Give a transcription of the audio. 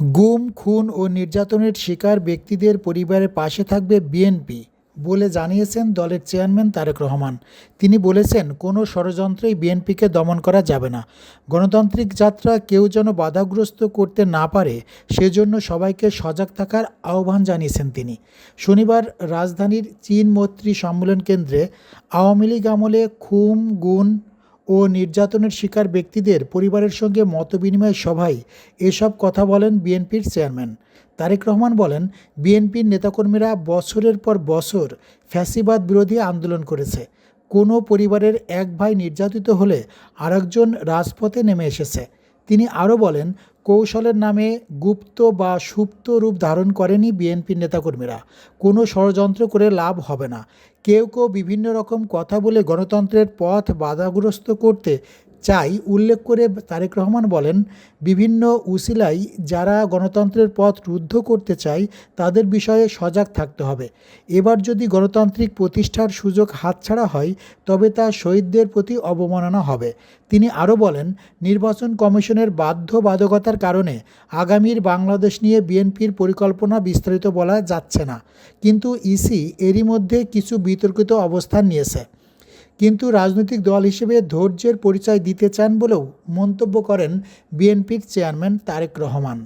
গুম, খুন ও নির্যাতনের শিকার ব্যক্তিদের পরিবারের পাশে থাকবে বিএনপি বলে জানিয়েছেন দলের চেয়ারম্যান তারেক রহমান। তিনি বলেছেন, কোনো ষড়যন্ত্রেই বিএনপিকে দমন করা যাবে না। গণতান্ত্রিক যাত্রা কেউ যেন বাধাগ্রস্ত করতে না পারে, সেজন্য সবাইকে সজাগ থাকার আহ্বান জানিয়েছেন তিনি। শনিবার রাজধানীর চীন মৈত্রী সম্মেলন কেন্দ্রে আওয়ামী লীগ আমলে খুম গুণ ও নির্যাতনের শিকার ব্যক্তিদের পরিবারের সঙ্গে মতবিনিময় সভায় এসব কথা বলেন বিএনপির চেয়ারম্যান। তারেক রহমান বলেন, বিএনপির নেতাকর্মীরা বছরের পর বছর ফ্যাসিবাদ বিরোধী আন্দোলন করেছে। কোনো পরিবারের এক ভাই নির্যাতিত হলে আরেকজন রাজপথে নেমে এসেছে। তিনি আরও বলেন, কৌশলের নামে গুপ্ত বা সুপ্ত রূপ ধারণ করেনি বিএনপির নেতাকর্মীরা। কোনো ষড়যন্ত্র করে লাভ হবে না। কেউ কেউ বিভিন্ন রকম কথা বলে গণতন্ত্রের পথ বাধাগ্রস্ত করতে চাই উল্লেখ করে তারেক রহমান বলেন, বিভিন্ন উসিলাই যারা গণতন্ত্রের পথ রুদ্ধ করতে চায়, তাদের বিষয়ে সজাগ থাকতে হবে। এবার যদি গণতান্ত্রিক প্রতিষ্ঠার সুযোগ হাতছাড়া হয়, তবে তা শহীদদের প্রতি অবমাননা হবে। তিনি আরও বলেন, নির্বাচন কমিশনের বাধ্যবাধকতার কারণে আগামীর বাংলাদেশ নিয়ে বিএনপির পরিকল্পনা বিস্তারিত বলা যাচ্ছে না। কিন্তু ইসি এরই মধ্যে কিছু বিতর্কিত অবস্থান নিয়েছে। কিন্তু রাজনৈতিক দল হিসেবে ধৈর্যের পরিচয় দিতে চান বলেও মন্তব্য করেন বিএনপির চেয়ারম্যান তারেক রহমান।